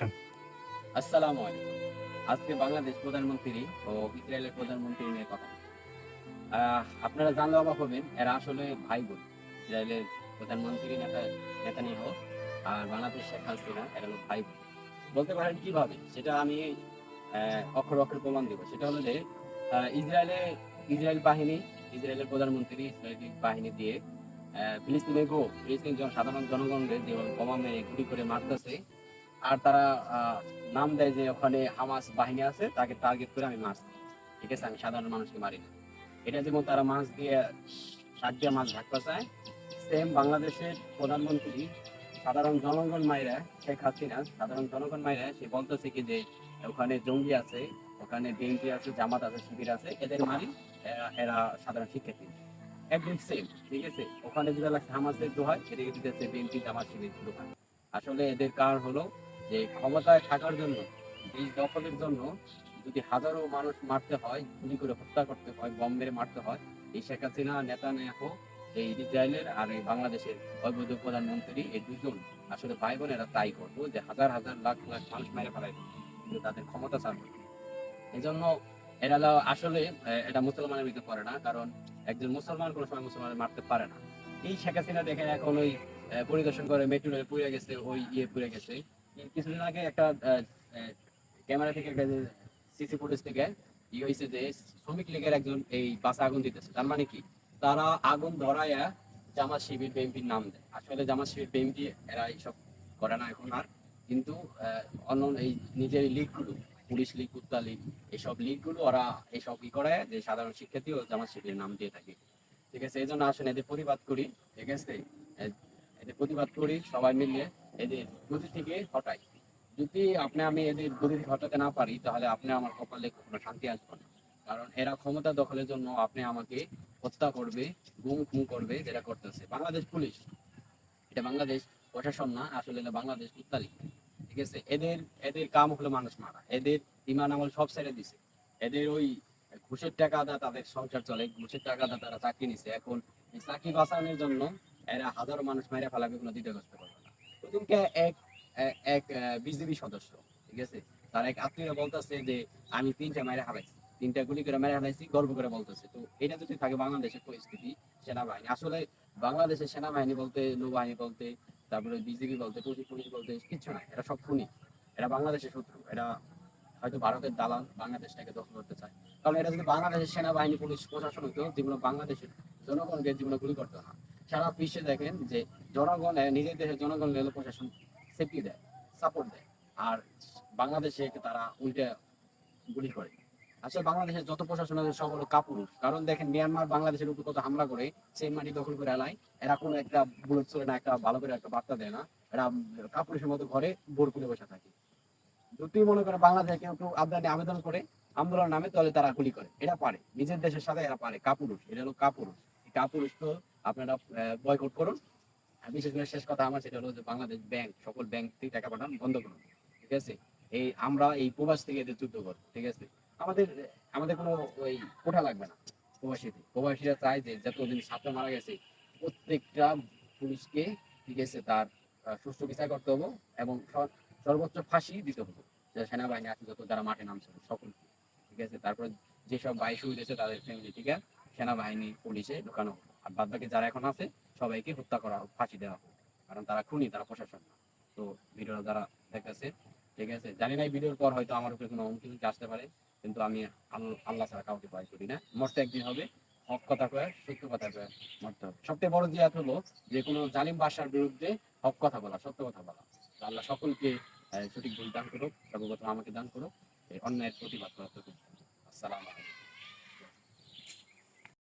Introduction আসসালামু আজকে বাংলাদেশ প্রধানমন্ত্রী ও ইসরায়েলের প্রধানমন্ত্রী নিয়ে কথা। আপনারা জানলে অবাক হবেন, এরা আসলে ভাই বোন। ইসরায়েলের প্রধানমন্ত্রী নেতা নেতানিয়াহু আর বাংলাদেশ শেখ হাসিনা, এরা হলো ভাই বোন। বলতে পারেন কীভাবে? সেটা আমি অক্ষর অক্ষর প্রমাণ দেবো। সেটা হলো যে ইসরায়েলে, ইসরায়েল বাহিনী, ইসরায়েলের প্রধানমন্ত্রী, ইসরায়েলি বাহিনী দিয়ে ফিলিস্তিনে গো, ফিলিস্তিন সাধারণ জনগণকে যে বোমা মেরে গুলি করে মারতেছে আর তারা নাম দেয় যে ওখানে হামাস বাহিনী আছে, তাকে টার্গেট করে আমি মারছি ঠিক আছে? আমি সাধারণ মানুষকে মারি না। এটা যেমন তারা মাছ দিয়ে শাক দিয়ে মাছ ভাগ চায় সেম বাংলাদেশের প্রধানমন্ত্রী সাধারণ জনগণ মাইরা শেখ হাসিনা, সাধারণ জনগণ মাইরা সে বলতেছে কি যে, ওখানে জঙ্গি আছে, ওখানে বিএনপি আছে, জামাত আছে, শিবির আছে, এদের মারি, এরা সাধারণ শিক্ষার্থী। একদম সেম ঠিক আছে? ওখানে যেটা লাগছে হামাসের দোহায় এদিকে দিতেছে বিএনপি জামাত, শিবির দোহায় আসলে এদের কারণ হলো যে ক্ষমতায় থাকার জন্য দেশ দখলের জন্য যদি হাজারো মানুষ মারতে হয়, গুলি করে হত্যা করতে হয়, বম মেরে মারতে হয়, এই শেখ হাসিনা নেতা নেহ এই ইসরায়েলের আর এই বাংলাদেশের অবৈধ প্রধানমন্ত্রী এই দুজন আসলে ভাই বোনেরা তাই করব যে হাজার হাজার লাখ লাখ মানুষ মেরে ফেলাই কিন্তু তাদের ক্ষমতা ছাড়বে এই জন্য এরা আসলে এটা মুসলমানের ভিতরে করে না, কারণ একজন মুসলমান কোনো সময় মুসলমান মারতে পারে না। এই শেখ হাসিনা দেখেন এখন ওই পরিদর্শন করে মেট্রো রেল পুড়ে গেছে, ওই ইয়ে পুড়ে গেছে। কিছুদিন আগে একটা ক্যামেরা থেকে একটা সিসি ফুটেজ থেকে ই হয়েছে যে শ্রমিক লীগের একজন এই বাসে আগুন দিতেছে। তার মানে কি? তারা আগুন ধরাইয়া জামাত শিবির বিএনপির নাম দেয়। আসলে জামাত শিবির বিএনপি এরা এইসব করে না এখন আর। কিন্তু অন্য এই নিজের লিগগুলো, পুলিশ লীগ কুত্তা লীগ, এইসব লিগগুলো ওরা এইসব ই করে যে সাধারণ শিক্ষার্থী ও জামাত শিবিরের নাম দিয়ে থাকে। ঠিক আছে এই জন্য আসেন এদের প্রতিবাদ করি, ঠিক আছে? এদের প্রতিবাদ করি সবাই মিলে। এদের গতি থেকে হটাই। যদি আপনি আমি এদের গতি হটাতে না পারি, তাহলে আপনি আমার কপালে কোনো শান্তি আসবে না। কারণ এরা ক্ষমতা দখলের জন্য আপনি আমাকে হত্যা করবে, গুম খুম করবে, যেটা করতেছে। বাংলাদেশ পুলিশ। এটা বাংলাদেশ প্রশাসন না, আসলে বাংলাদেশ কুত্তালি ঠিক আছে? এদের এদের কাম হলো মানুষ মারা। এদের ইমান আমল সব ছেড়ে দিছে। এদের ওই ঘুষের টাকা দা তাদের সংসার চলে। ঘুষের টাকা দা তারা চাকরি নিছে। এখন চাকরি বাঁচানোর জন্য এরা হাজারো মানুষ মেরে ফেলাবে কোনো দ্বিতীয়গ্রস্ত করবে না ওদিনকে এক এক বিজেপি সদস্য, ঠিক আছে? তার এক আত্মীয় বলতেছে যে, আমি তিনটা হারাইছি। তিনটা গুলি করে মেরে হারাইছি, গর্ব করে বলতেছে। তো এটা যদি থাকে বাংলাদেশের পরিস্থিতি, সেনাবাহিনী। আসলে বাংলাদেশের সেনাবাহিনী বলতে, নৌবাহিনী বলতে, তারপরে বিজেপি বলতে পুলিশ পুলিশ বলতে কিচ্ছু নাই এরা সব খুনি। এরা বাংলাদেশের শত্রু। এরা হয়তো ভারতের দালাল বাংলাদেশটাকে দখল করতে চায়। কারণ এটা যদি বাংলাদেশের সেনাবাহিনী, পুলিশ, প্রশাসন হতো জীবনে বাংলাদেশের জনগণকে জীবনে গুলি করতো না সারা বিশ্বে দেখেন যে জনগণ নিজের দেশের জনগণ রেল প্রশাসন সেফটি দেয় সাপোর্ট দেয়। আর বাংলাদেশে তারা উল্টে গুলি করে। আসলে বাংলাদেশের যত প্রশাসন আছে সব হলো কাপুরুষ। কারণ দেখেন মিয়ানমার বাংলাদেশের উপর কত হামলা করে, সেই মাটি দখল করে এলাই এরা কোনো একটা বুলেট চলে না, একটা ভালো করে একটা বার্তা দেয় না। এরা কাপুরুষের মতো ঘরে বোর করে বসে থাকে। যদি মনে করে বাংলাদেশে কেউ কেউ আবদানি আবেদন করে, আন্দোলন নামে, তাহলে তারা গুলি করে। এটা পারে। নিজের দেশের সাথে এরা পারে। কাপুরুষ। এটা হলো কাপুরুষ। কাপুরুষ তো আপনারা বয়কট করুন। বিশেষ করে শেষ কথা আমার, সেটা হলো যে বাংলাদেশ ব্যাংক সকল ব্যাংক থেকে টাকা পাঠান বন্ধ করুন, ঠিক আছে? এই আমরা এই প্রবাস থেকে এদের যুদ্ধ করব, ঠিক আছে? আমাদের আমাদের কোনো ওই কোঠা লাগবে না প্রবাসীতে প্রবাসীরা চায় যে যতদিন ছাত্র মারা গেছে, প্রত্যেকটা পুলিশকে, ঠিক আছে, তার সুষ্ঠু বিচার করতে হবে এবং সর- সর্বোচ্চ ফাঁসি দিতে হবে যে সেনাবাহিনী আছে, যত যারা মাঠে নামছিল সকলকে, ঠিক আছে? তারপর যেসব শহীদ হয়েছে, তাদের ফ্যামিলি থেকে সেনাবাহিনী, পুলিশে ঢোকানো হোক আর বাদ বাকি যারা এখন আছে, সবাইকে হত্যা করা হোক ফাঁসি দেওয়া হোক। কারণ তারা খুনি, তারা প্রশাসন তো ভিডিওটা যারা দেখতেছে, ঠিক আছে? জানি না এই ভিডিওর পর হয়তো আমার উপরে কোনো হুমকি আসতে পারে, কিন্তু আমি আল- আল্লাহ ছাড়া কাউকে ভয় করি না। মরতে একদিন হবে। হক কথা কয়ে, সত্য কথা কয়ে মরতে হবে। সবচেয়ে বড় জিয়াত হলো যে কোনো জালিম বাসার বিরুদ্ধে হক কথা বলা, সত্য কথা বলা। আল্লাহ সকলকে সঠিক ভুল দান করুক, সর্বপ্রথম আমাকে দান করুক। অন্যায়ের প্রতিবাদ করার তো আসসালাম